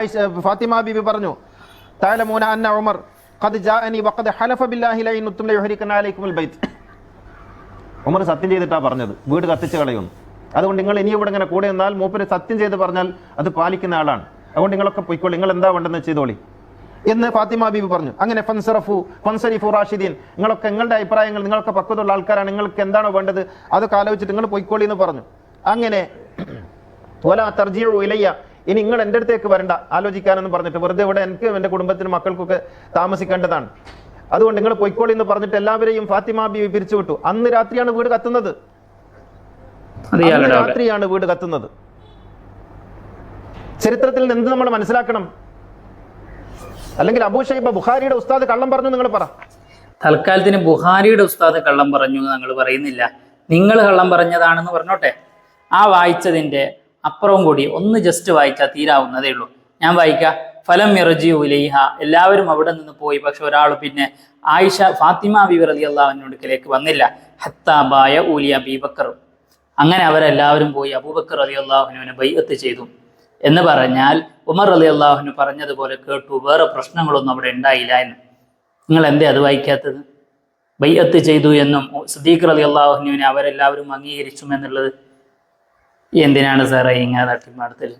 ഫാത്തിമ ബീബി പറഞ്ഞു താലമൂന അന്ന ഉമർ ഖദ് ജാഅനി വഖദ് ഹലഫ ബില്ലാഹി ലൈൻ ഉത്തും ലയുഹരിക്കന അലൈക്കുമുൽ ബൈത്ത്. ഉമർ സത്യം ചെയ്തിട്ടാ പറഞ്ഞത് വീട് കത്തിച്ച് കളയും അതുകൊണ്ട് നിങ്ങൾ ഇനി ഇവിടെ ഇങ്ങനെ കൂടെ നിന്നാൽ മൂപ്പര് സത്യം ചെയ്ത് പറഞ്ഞാൽ അത് പാലിക്കുന്ന ആളാണ്. അതുകൊണ്ട് നിങ്ങളൊക്കെ പൊയ്ക്കോളി നിങ്ങൾ എന്താ വേണ്ടെന്ന് ചെയ്തോളി. എന്ന് ഫാത്തിമ ബീബി പറഞ്ഞു അങ്ങനെ ഫൻസറഫു ഫൻസരിഫു റാഷിദീൻ നിങ്ങളൊക്കെ നിങ്ങളുടെ അഭിപ്രായങ്ങൾ നിങ്ങളൊക്കെ പക്വതുള്ള ആൾക്കാരാണ് നിങ്ങൾക്ക് എന്താണോ വേണ്ടത് അതൊക്കെ ആലോചിച്ചിട്ട് നിങ്ങൾ പൊയ്ക്കോളി എന്ന് പറഞ്ഞു. അങ്ങനെ ഓല തർജിയു ഇലയ്യ ഇനി നിങ്ങൾ എന്റെ അടുത്തേക്ക് വരണ്ട. ആലോചിക്കാനെന്ന് പറഞ്ഞിട്ട് വെറുതെ ഇവിടെ എനിക്ക് എന്റെ കുടുംബത്തിനും മക്കൾക്കൊക്കെ താമസിക്കേണ്ടതാണ്. അതുകൊണ്ട് നിങ്ങൾ പൊയ്ക്കോളി എന്ന് പറഞ്ഞിട്ട് എല്ലാവരെയും ഫാത്തിമ ബീവി പിരിച്ചുവിട്ടു അന്ന് രാത്രിയാണ് വീട് കത്തുന്നത്. രാത്രിയാണ് വീട് കത്തുന്നത്. ചരിത്രത്തിൽ നിന്ന് എന്ത് നമ്മൾ മനസ്സിലാക്കണം? അല്ലെങ്കിൽ അബൂ ഷൈബ ബുഖാരിയുടെ ഉസ്താദ് കള്ളം പറഞ്ഞു നിങ്ങൾ പറ. തൽക്കാലത്തിന് ബുഹാരിയുടെ ഉസ്താദ് കള്ളം പറഞ്ഞു എന്ന് ഞങ്ങൾ പറയുന്നില്ല. നിങ്ങൾ കള്ളം പറഞ്ഞതാണെന്ന് പറഞ്ഞോട്ടെ. ആ വായിച്ചതിന്റെ അപ്പുറവും കൂടി ഒന്ന് ജസ്റ്റ് വായിച്ചാൽ തീരാവുന്നതേ ഉള്ളൂ. ഞാൻ വായിക്കാം ഫലം ഇറജി ഉലൈഹ എല്ലാവരും അവിടെ നിന്ന് പോയി പക്ഷെ ഒരാൾ പിന്നെ ആയിഷ ഫാത്തിമ അലി അള്ളാഹുവിനടുക്കലേക്ക് വന്നില്ല. ഹത്താബായ ഊലിയ ബീബക്കർ അങ്ങനെ അവരെല്ലാവരും പോയി അബൂബക്കർ അലി അള്ളാഹുനുവിനെ ബൈഅത്ത് ചെയ്തു. എന്ന് പറഞ്ഞാൽ ഉമർ അലി അള്ളാഹുനു പറഞ്ഞതുപോലെ കേട്ടു വേറെ പ്രശ്നങ്ങളൊന്നും അവിടെ ഉണ്ടായില്ല എന്ന്. നിങ്ങൾ എന്തേ അത് വായിക്കാത്തത്? ബൈഅത്ത് ചെയ്തു എന്നും സദീഖർ അലി അള്ളാഹുനുവിനെ അവരെല്ലാവരും അംഗീകരിച്ചു എന്നുള്ളത് എന്തിനാണ് സാറേ ഇങ്ങനെ തട്ടിപ്പാടത്തിൽ